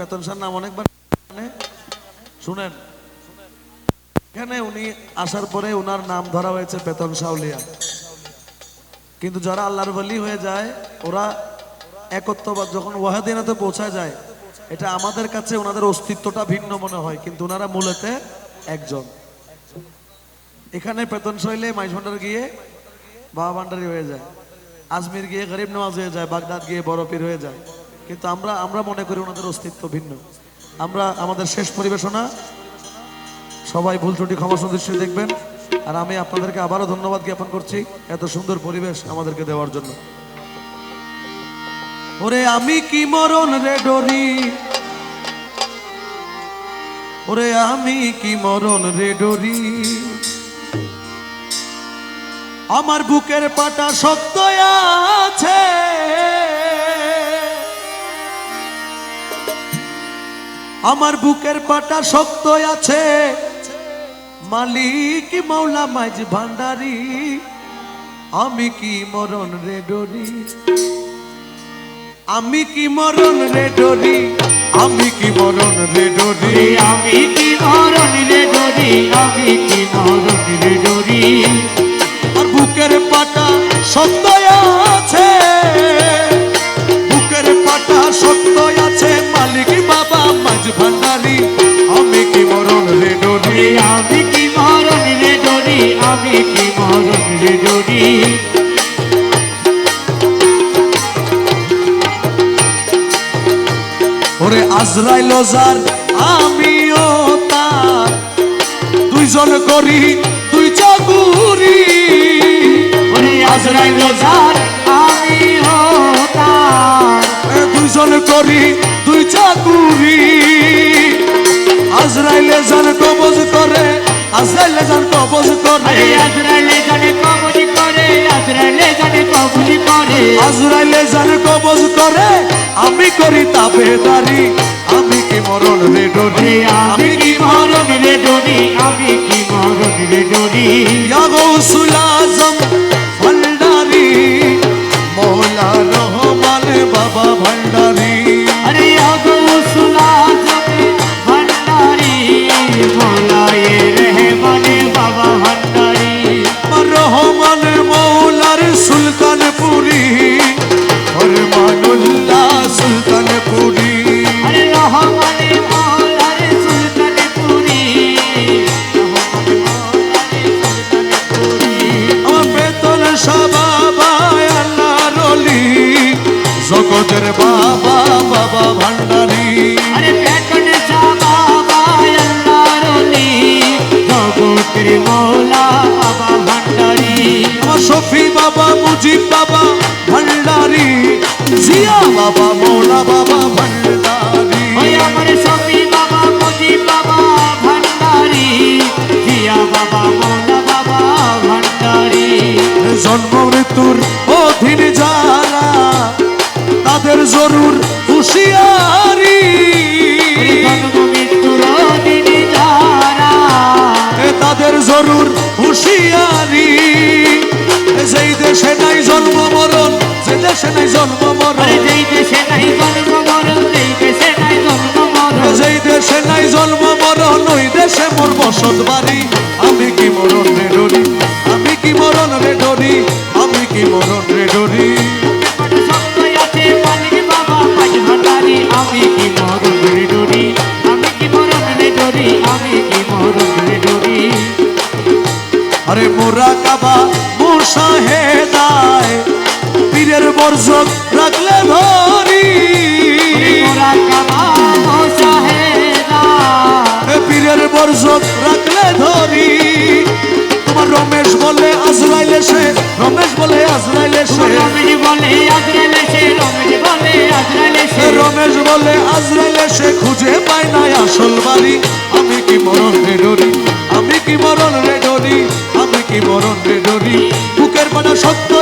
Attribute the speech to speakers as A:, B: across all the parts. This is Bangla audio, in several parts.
A: পেতন সার নাম অনেকবার মানে শুনেন। এখানে উনি আসার পরে ওনার নাম ধরা হয়েছে পেতন সাউলিয়া কিন্তু যারা আল্লাহর বলি হয়ে যায়, ওরা একত্ববাদ যখন ওয়াহাদিনাতে পৌঁছা যায়, এটা আমাদের কাছে ওনাদের অস্তিত্বটা ভিন্ন মনে হয়, কিন্তু ওনারা মূলতে একজন। এখানে পেতন শৈলে মাইজ ভান্ডার গিয়ে বাবা ভান্ডারি হয়ে যায়। আজমির গিয়ে গরিব নওয়াজ হয়ে যায়, বাগদাদ গিয়ে বড় পীর হয়ে যায়। কিন্তু আমরা আমরা মনে করি ওনাদের অস্তিত্ব ভিন্ন। আমরা আমাদের শেষ পরিবেশনা, সবাই ভুল ত্রুটি ক্ষমা সুদৃষ্টি দেখবেন। আর আমি আপনাদেরকে আবারও ধন্যবাদ জ্ঞাপন করছি এত সুন্দর পরিবেশ আমাদেরকে দেওয়ার জন্য। ওরে আমি কি মরণ রে ডরি? ওরে আমি কি মরণ রে ডরি? আমার বুকের পাটা শক্ত আছে। আমার বুকের পাটা শক্ত আছে। মালিক মাওলা মাঝ ভান্ডারি, আমি কি মরণ রে ডরি? আমি কি মরণ রে ডরি? আমি কি মরণ রে ডরি?
B: আমি কি মরণ রে ডরি? আমি কি মরণ রে ডরি?
A: আমি কি মরণ ডরি ওরে আজরাইল যার আমিও তার। দুইজন করি, দুই চাকুরি।
B: ওরে আজরাইল যার আমি হতার
A: এ দুইজন করি, দুই চাকুরি। আজরাইলে জান কবজ করে। আজরাইলে জানে কবজি করে
B: আজরাইলে জানে কবজি করে। আজরাইলে জান কবজ করে।
A: আমি করি তাবেদারি আমি কি মরণ রে ডরি?
B: আমি কি মরণ রে ডরি? আমি কি মরণ রে ডরি?
A: ইয়া গৌসুল বাবা মুজিব বাবা ভান্ডারি। জিয়া বাবা মোলা বাবা ভান্ডারি।
B: আমার সফি বাবা মজি বাবা ভান্ডারি। জিয়া বাবা মোলা বাবা ভান্ডারি।
A: জন্ম মৃত্যুর অধীন যারা তাদের জরুর দেশে নাই জন্ম মরণ যে দেশে নাই জন্ম মরণ
B: যেই দেশে নাই জন্ম মরণ যেই দেশে নাই জন্ম মরণ
A: যেই দেশে নাই জন্ম মরণ ওই দেশে মোর বসত বাড়ি। আমি কি মরণ রে ডরি? আমি কি মরণ রে ডরি? আমি কি মরণ রে ডরি?
B: আমি কি মরণ রে ডরি? আমি কি মরণ রে ডরি? আমি কি মরণ রে ডরি?
A: আরে মোরা কাবা মুসাহেদায় পীরের বর্জক রাখলে ধরি পীরের বর্জক রাখলে ধরি তোমার রমেশ বলে আজরাইলে সে রমেশ বলে আজরাইলে সে।
B: রমেশ বলে আজরাইলে সে রমেশ বলে আজরাইলে সে।
A: রমেশ বলে আজরাইলে সে খুঁজে পায় না আসল বাড়ি। আমি কি মরণ ডরি মরণ রে বুকের সত্য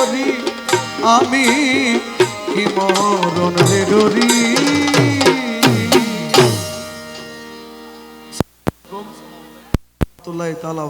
A: ডরি আমি কি মরণ রে ডরি। তালা